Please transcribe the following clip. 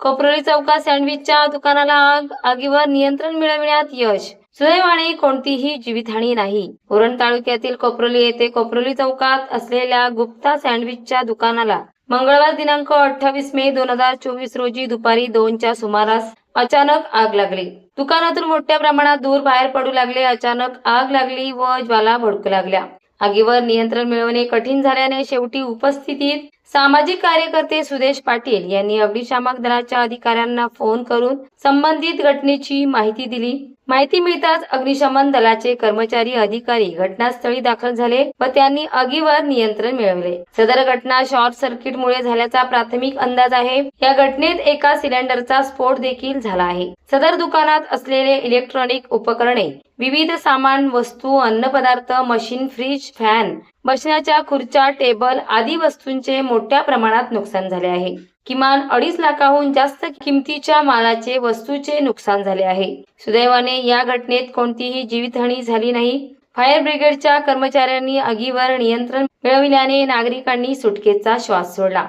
कोपरोली चौकात सँडविचच्या दुकानाला आग आगीवर नियंत्रण मिळविण्यात यश. सुदैवाने कोणतीही जीवितहानी नाही. उरण तालुक्यातील कोपरोली येथे कोपरोली चौकात असलेल्या गुप्ता सँडविचच्या दुकानाला मंगळवार दिनांक अठ्ठावीस मे दोन हजार चोवीस रोजी दुपारी दोनच्या सुमारास अचानक आग लागली. दुकानातून मोठ्या प्रमाणात दूर बाहेर पडू लागले. अचानक आग लागली व ज्वाला भडकू लागल्या. आगीवर नियंत्रण मिळवणे कठीण झाल्याने शेवटी उपस्थितीत सामाजिक कार्यकर्ते सुदेश पाटील यांनी अग्निशामक दलाच्या अधिकाऱ्यांना फोन करून संबंधित घटनेची माहिती दिली. माहिती मिळताच अग्निशमन दलाचे कर्मचारी अधिकारी घटनास्थळी दाखल झाले व त्यांनी आगीवर नियंत्रण मिळवले. सदर घटना शॉर्ट सर्किट मुळे झाल्याचा प्राथमिक अंदाज आहे. या घटनेत एका सिलेंडरचा स्फोट देखील झाला आहे. सदर दुकानात असलेले इलेक्ट्रॉनिक उपकरणे विविध सामान वस्तू अन्नपदार्थ मशीन फ्रीज फॅन बसण्याच्या खुर्च्या टेबल आदी वस्तूंचे मोठ्या प्रमाणात नुकसान झाले आहे. किमान अडीच लाखाहून जास्त किमतीच्या मालाचे वस्तूचे नुकसान झाले आहे. सुदैवाने या घटनेत कोणतीही जीवितहानी झाली नाही. फायर ब्रिगेडच्या कर्मचाऱ्यांनी आगीवर नियंत्रण मिळविल्याने नागरिकांनी सुटकेचा श्वास सोडला.